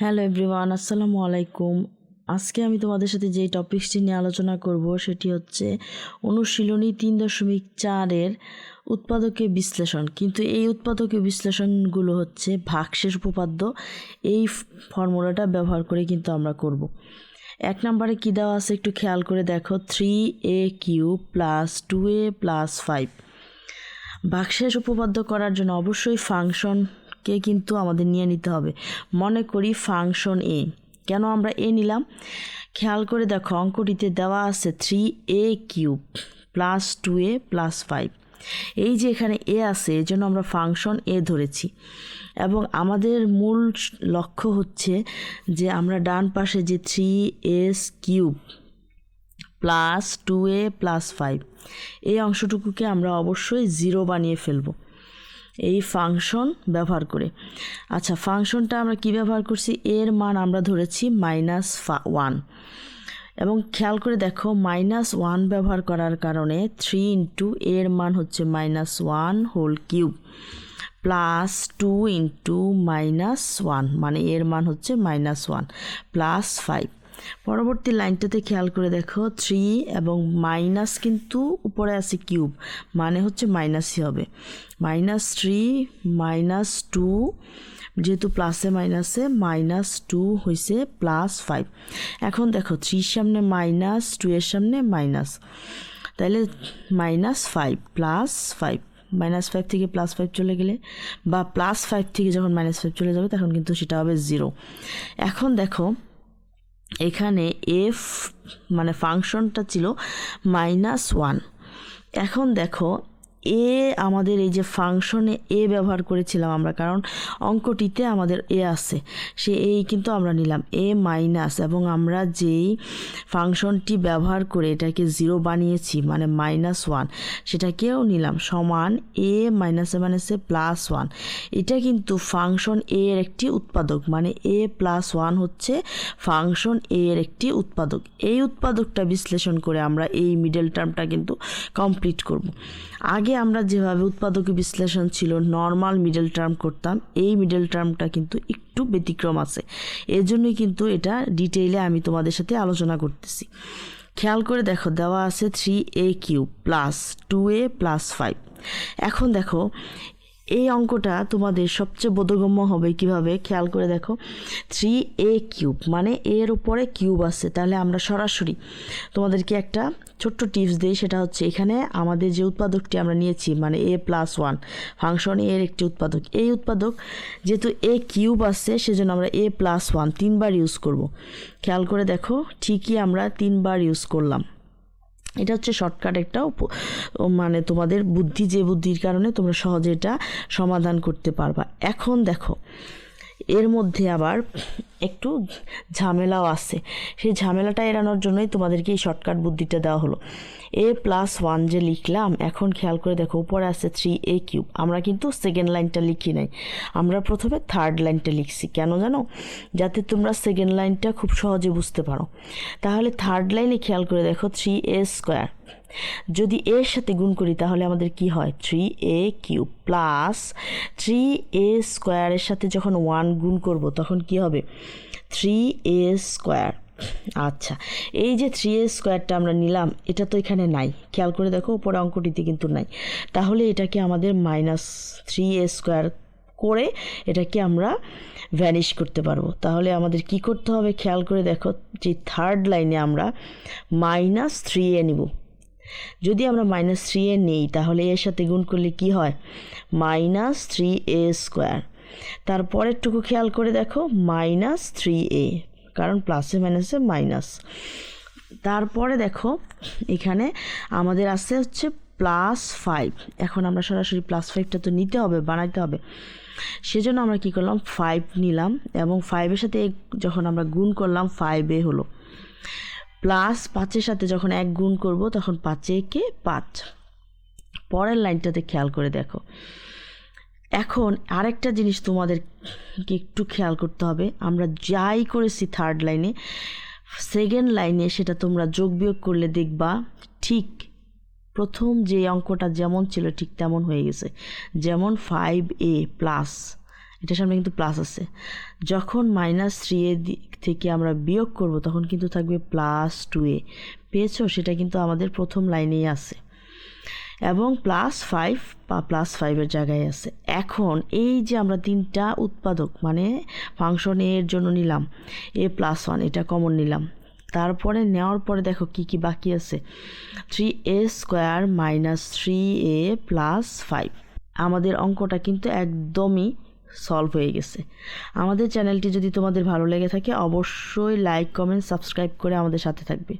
Hello everyone, আসসালামু আলাইকুম। আজকে আমি তোমাদের সাথে যেই টপিকসটি নিয়ে আলোচনা করব সেটি হচ্ছে অনুশীলনী তিন দশমিক চারের উৎপাদকের বিশ্লেষণ। কিন্তু এই উৎপাদকের বিশ্লেষণগুলো হচ্ছে ভাগশেষ উপপাদ্য। এই ফর্মুলাটা ব্যবহার করে কিন্তু আমরা করব। এক নম্বরে কী দেওয়া আছে একটু খেয়াল করে দেখো three a cube plus two a plus five ভাগশেষ উপপাদ্য করার জন্য অবশ্যই ফাংশনকে কিন্তু আমাদের নিয়ে নিতে হবে। মনে করি ফাংশন এ কেন আমরা এ নিলাম? খেয়াল করে দেখো, অঙ্কটিতে দেওয়া আছে three a cube plus two a plus five এই যে এখানে এ আছে, এই জন্য আমরা ফাংশন এ ধরেছি। এবং আমাদের মূল লক্ষ্য হচ্ছে যে আমরা ডান পাশে যে three a cube plus two a plus five এই অংশটুকুকে আমরা অবশ্যই জিরো বানিয়ে ফেলব। এই ফাংশন ব্যবহার করে। আচ্ছা ফাংশনটা আমরা কি ব্যবহার করছি? এর মান আমরা ধরেছি মাইনাস ওয়ান এবং খেয়াল করে দেখো মাইনাস ওয়ান ব্যবহার করার কারণে থ্রি ইন্টু এর মান হচ্ছে minus one whole cube plus two into minus one মানে এর মান হচ্ছে মাইনাস ওয়ান প্লাস ফাইভ পরবর্তী লাইনটাতে খেয়াল করে দেখো থ্রি এবং মাইনাস কিন্তু উপরে আছে কিউব মানে হচ্ছে মাইনাসই হবে। মাইনাস থ্রি মাইনাস টু যেহেতু প্লাসে মাইনাসে মাইনাস টু হয়েছে প্লাস ফাইভ এখন দেখো থ্রির সামনে মাইনাস টু এর সামনে মাইনাস তাহলে minus five plus five minus five থেকে প্লাস ফাইভ চলে গেলে বা প্লাস ফাইভ থেকে যখন মাইনাস ফাইভ চলে যাবে, তখন কিন্তু সেটা হবে জিরো এখন দেখো এখানে এফ মানে ফাংশনটা ছিল মাইনাস ওয়ান এখন দেখো এ আমাদের এই যে ফাংশনে এ ব্যবহার করেছিলাম আমরা, কারণ অঙ্কটিতে আমাদের এ আছে। সে এই কিন্তু আমরা নিলাম, এ মাইনাস এবং আমরা যেই ফাংশনটি ব্যবহার করে এটাকে জিরো বানিয়েছি মানে মাইনাস ওয়ান সেটাকেও নিলাম, সমান এ মাইনাসে মাইনাসে প্লাস ওয়ান এটা কিন্তু ফাংশন এ এর একটি উৎপাদক মানে এ প্লাস ওয়ান হচ্ছে ফাংশন এ এর একটি উৎপাদক। এই উৎপাদকটা বিশ্লেষণ করে আমরা এই মিডল টার্মটা কিন্তু কমপ্লিট করব। আগে আমরা যেভাবে উৎপাদকী বিশ্লেষণ ছিল নর্মাল মিডল টার্ম করতাম, এই মিডল টার্মটা কিন্তু একটু ব্যতিক্রম আছে। এর জন্যই কিন্তু এটা ডিটেইলে আমি তোমাদের সাথে আলোচনা করতেছি। খেয়াল করে দেখো, দেওয়া আছে three a cube plus two a plus five এখন দেখো এই অঙ্কটা তোমাদের সবচেয়ে বোধগম্য হবে কীভাবে? খেয়াল করে দেখো। থ্রি এ কিউব মানে এর উপরে কিউব আছে। তাহলে আমরা সরাসরি তোমাদেরকে একটা ছোট্ট টিপস দিই। সেটা হচ্ছে এখানে আমাদের যে উৎপাদকটি আমরা নিয়েছি মানে এ প্লাস ওয়ান ফাংশন এর একটি উৎপাদক। এই উৎপাদক যেহেতু এ কিউব আছে, সেজন্য আমরা এ প্লাস ওয়ান তিনবার ইউজ করব। খেয়াল করে দেখো, ঠিকই আমরা তিনবার ইউজ করলাম। এটা হচ্ছে শর্টকাট একটা মানে তোমাদের বুদ্ধি যে বুদ্ধির কারণে তোমরা সহজে এটা সমাধান করতে পারবা। এখন দেখো, এর মধ্যে আবার একটু ঝামেলাও আছে সেই ঝামেলাটা এড়ানোর জন্যই তোমাদেরকে এই শর্টকাট বুদ্ধিটা দেওয়া হলো। এ প্লাস ওয়ান যে লিখলাম, এখন খেয়াল করে দেখো, উপরে আছে থ্রি এ কিউব আমরা কিন্তু সেকেন্ড লাইনটা লিখি নাই। আমরা প্রথমে থার্ড লাইনটা লিখছি। কেন জানো? যাতে তোমরা সেকেন্ড লাইনটা খুব সহজে বুঝতে পারো। তাহলে থার্ড লাইনে খেয়াল করে দেখো থ্রি এ স্কোয়ার যদি এর সাথে গুণ করি, তাহলে আমাদের কি হয়? Three a cube plus three a স্কোয়ারের সাথে যখন ওয়ান গুণ করব, তখন কি হবে? থ্রি এ স্কোয়ার আচ্ছা এই যে থ্রি এ স্কোয়ারটা আমরা নিলাম, এটা তো এখানে নাই। খেয়াল করে দেখো উপরে অঙ্কটিতে কিন্তু নাই। তাহলে এটাকে আমাদের মাইনাস থ্রি এ স্কোয়ার করে এটাকে আমরা ভ্যানিশ করতে পারব। তাহলে আমাদের কি করতে হবে? খেয়াল করে দেখো, যে থার্ড লাইনে আমরা মাইনাস থ্রি এ নিব। যদি আমরা মাইনাস থ্রি এ নেই, তাহলে এর সাথে গুণ করলে কি হয়? মাইনাস থ্রি এ স্কোয়ার তারপরেরটুকু খেয়াল করে দেখো, মাইনাস থ্রি এ, কারণ প্লাসে মাইনাসে মাইনাস। তারপরে দেখো, এখানে আমাদের আসছে হচ্ছে প্লাস ফাইভ এখন আমরা সরাসরি প্লাস ফাইভটা তো নিতে হবে, বানাইতে হবে। সেজন্য আমরা কি করলাম ফাইভ নিলাম এবং ফাইভের সাথে যখন আমরা গুণ করলাম ফাইভে হলো। প্লাস পাঁচের সাথে যখন এক গুণ করব, তখন পাঁচে কে পাঁচ। পরের লাইনটাতে খেয়াল করে দেখো। এখন আরেকটা জিনিস তোমাদেরকে একটু খেয়াল করতে হবে। আমরা যাই করেছি থার্ড লাইনে সেকেন্ড লাইনে সেটা তোমরা যোগ বিয়োগ করলে দেখবা, ঠিক প্রথম যে অঙ্কটা যেমন ছিল ঠিক তেমন হয়ে গেছে। যেমন ফাইভ এ প্লাস এটার সামনে কিন্তু প্লাস আছে। যখন মাইনাস থ্রি এ থেকে আমরা বিয়োগ করব, তখন কিন্তু থাকবে প্লাস টু এ পেয়েছ? সেটা কিন্তু আমাদের প্রথম লাইনেই আছে। এবং প্লাস ফাইভ বা প্লাস ফাইভের জায়গায় আছে। এখন এই যে আমরা তিনটা উৎপাদক মানে ফাংশন এর জন্য নিলাম এ প্লাস ওয়ান এটা কমন নিলাম। তারপরে নেওয়ার পরে দেখো কি কি বাকি আছে। Three a square minus three a plus five আমাদের অঙ্কটা কিন্তু একদমই সলভ হয়ে গেছে। আমাদের চ্যানেলটি যদি তোমাদের ভালো লেগে থাকে, অবশ্যই লাইক কমেন্ট সাবস্ক্রাইব করে আমাদের সাথে থাকবে।